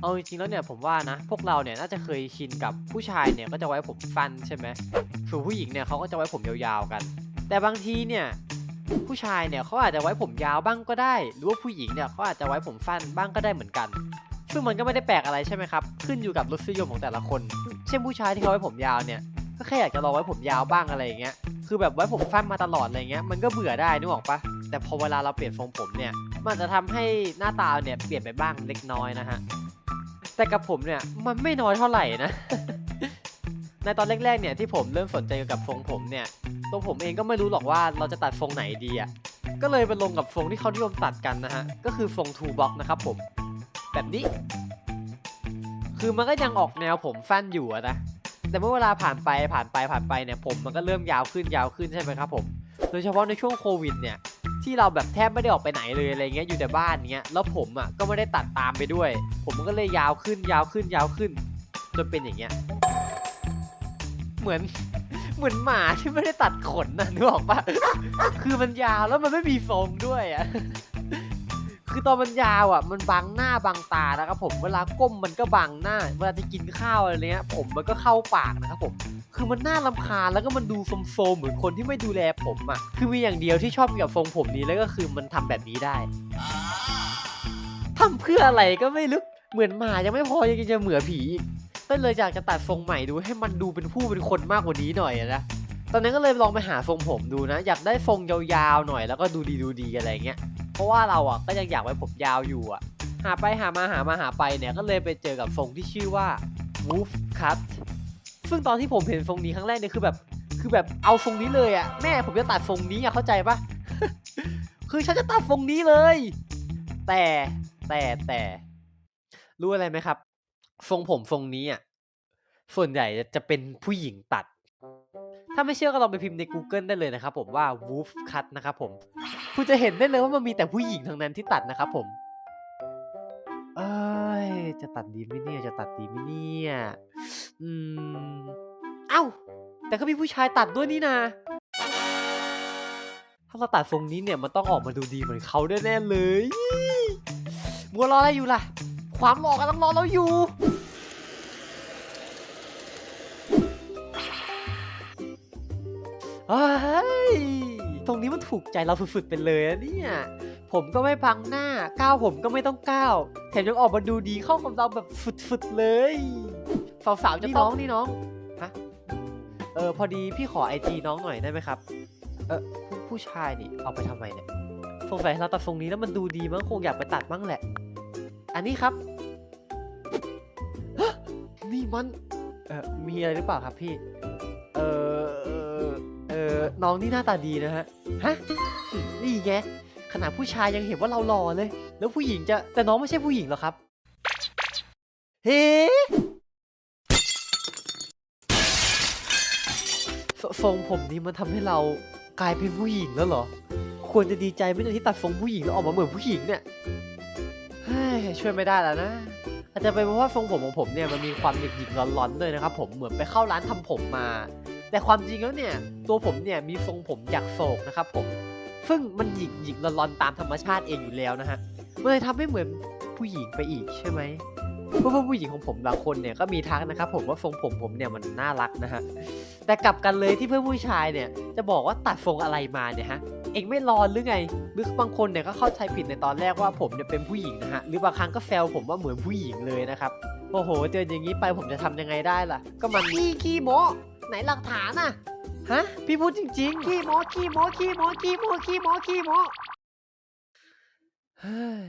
เอาจริงๆแล้วเนี่ยผมว่านะพวกเราเนี่ยน่าจะเคยชินกับผู้ชายเนี่ยก็จะไว้ผมสั้นใช่ไหมส่วนผู้หญิงเนี่ยเขาก็จะไว้ผมยาวๆกัน แต่บางทีเนี่ยผู้ชายเนี่ยเขาอาจจะไว้ผมยาวบ้างก็ได้ หรือว่าผู้หญิงเนี่ยเขาอาจจะไว้ผมสั้นบ้างก็ได้เหมือนกัน ซึ่งมันก็ไม่ได้แปลกอะไรใช่ไหมครับขึ้นอยู่กับรสนิยมของแต่ละคน เช่นผู้ชายที่เขาไว้ผมยาวเนี่ยก็แค่อยากจะลองไว้ผมยาวบ้างอะไรอย่างเงี้ยคือแบบไว้ผมสั้นมาตลอดอะไรเงี้ยมันก็เบื่อได้นึกออกปะแต่พอเวลาเราเปลี่ยนทรงผมเนี่ยมันจะทำให้หน้าตาเนี่ยเปลี่ยนไปบ้างเล็กน้อยนะฮะ แต่กับผมเนี่ยมันไม่น้อยเท่าไหร่นะ ในตอนแรกๆเนี่ยที่ผมเริ่มสนใจเกี่ยวกับทรงผมเนี่ยตัวผมเองก็ไม่รู้หรอกว่าเราจะตัดทรงไหนดีอะก็เลยไปลงกับทรงที่เขานิยมตัดกันนะฮะก็คือทรงทูบ็อกนะครับผม แบบนี้ คือมันก็ยังออกแนวผมสั้นอยู่นะแต่เมื่อเวลาผ่านไปผ่านไปผ่านไปเนี่ยผมมันก็เริ่มยาวขึ้นยาวขึ้นใช่ไหมครับผม โดยเฉพาะในช่วงโควิดเนี่ย ที่เราแบบแทบไม่ได้ออกไปไหนเลยอะไรเงี้ยอยู่แต่บ้านเงี้ยแล้วผมอะก็ไม่ได้ตัดตามไปด้วย ผมก็เลยยาวขึ้นยาวขึ้นยาวขึ้นจนเป็นอย่างเงี้ย เหมือนเหมือนหมาที่ไม่ได้ตัดขนนะนึกออกปะคือมันยาวแล้วมันไม่มีทรงด้วยอะคือตอนมันยาวอะ มันบังหน้าบังตานะครับผมเวลาก้มมันก็บังหน้า เวลาจะกินข้าวอะไรเงี้ย ผมมันก็เข้าปากนะครับผม คือมันน่ารำคาญแล้วก็มันดูโฟมๆเหมือนคนที่ไม่ดูแลผมอะ คือมีอย่างเดียวที่ชอบกับทรงผมนี้แล้วก็คือมันทำแบบนี้ได้ทำเพื่ออะไรก็ไม่รู้ เหมือนหมายังไม่พอยังจะเหมือผีอีกก็เลยอยากจะตัดทรงใหม่ดูให้มันดูเป็นผู้เป็นคนมากกว่านี้หน่อยนะตอนนั้นก็เลยลองไปหาทรงผมดูนะ อยากได้ทรงยาวๆหน่อยแล้วก็ดูดีดูดีอะไรเงี้ยเพราะว่าเราอะก็ยังอยากไว้ผมยาวอยู่อะ หาไปหามาหามาหาไปเนี่ยก็เลยไปเจอกับทรงที่ชื่อว่า wolf cut ซึ่งตอนที่ผมเห็นทรงนี้ครั้งแรกเนี่ยคือแบบ คือแบบเอาทรงนี้เลยอะแม่ผมจะตัดทรงนี้อะเข้าใจปะคือฉันจะตัดทรงนี้เลย แต่แต่แต่รู้อะไรไหมครับ ทรงผมทรงนี้อะส่วนใหญ่จะเป็นผู้หญิงตัด ถ้าไม่เชื่อก็ลองไปพิมพ์ใน Google ได้เลยนะครับผมว่า wolf cut นะครับผม คุณจะเห็นได้เลยว่ามันมีแต่ผู้หญิงทั้งนั้นที่ตัดนะครับผมเอ้ยจะตัดดีไหมเนี่ยจะตัดดีไหมเนี่ย อืม แต่ก็มีผู้ชายตัดด้วยนี่นาถ้าเราตัดทรงนี้เนี่ยมันต้องออกมาดูดีเหมือนเขาแน่ๆเลยมัวรออะไรอยู่ล่ะ ความหล่อกำลังรอเราอยู่เฮ้ยตรงนี้มันถูกใจเราสุดๆไปเลยนะเนี่ย ผมก็ไม่พังหน้า ก้าวผมก็ไม่ต้องก้าว แถมยังออกมาดูดีเข้ากับเราแบบฝุดๆเลย สาวๆจะน้องนี่น้อง ฮะเออพอดีพี่ขอไอจีน้องหน่อยได้ไหมครับ เออผู้ผู้ชายนี่เอาไปทำไมเนี่ยสงสัยเราตัดทรงนี้แล้วมันดูดีมั้งคงอยากไปตัดมั้งแหละ อันนี้ครับฮะนี่มัน เออมีอะไรหรือเปล่าครับพี่เออเออเออน้องนี่หน้าตาดีนะฮะ ฮะ นี่ไงขนาดผู้ชายยังเห็นว่าเราหล่อเลย แล้วผู้หญิงจะแต่น้องไม่ใช่ผู้หญิงหรอครับ เฮ้ ทรงผมนี้มันทำให้เรากลายเป็นผู้หญิงแล้วเหรอ ควรจะดีใจไม่ตอนที่ตัดทรงผู้หญิงแล้วออกมาเหมือนผู้หญิงเนี่ยช่วยไม่ได้แล้วนะ อาจจะเป็นเพราะว่าทรงผมของผมเนี่ยมันมีความหยิกๆร้อนๆด้วยนะครับผมเหมือนไปเข้าร้านทำผมมา แต่ความจริงแล้วเนี่ยตัวผมเนี่ยมีทรงผมอยากโศกนะครับผม ซึ่งมันหยิกหยิกๆร้อนๆตามธรรมชาติเองอยู่แล้วนะฮะมันเลยทำให้เหมือนผู้หญิงไปอีกใช่ไหม เพราะว่าผู้หญิงของผมบางคนเนี่ยก็มีทักนะครับผมว่าทรงผมผมเนี่ยมันน่ารักนะฮะแต่กลับกันเลยที่เพื่อนผู้ชายเนี่ยจะบอกว่าตัดทรงอะไรมาเนี่ยฮะเองไม่ร้อนหรือไงหรือบางคนเนี่ยก็เข้าใจผิดในตอนแรกว่าผมเนี่ยเป็นผู้หญิงนะฮะหรือบางครั้งก็แซวผมว่าเหมือนผู้หญิงเลยนะครับโอ้โหเจออย่างนี้ไปผมจะทำยังไงได้ล่ะ ก็มันขี้ขี้โมไหนหลักฐานอะฮะพี่พูดจริงๆขี้โมขี้โมขี้โมขี้โมขี้โมขี้โมเฮ้ย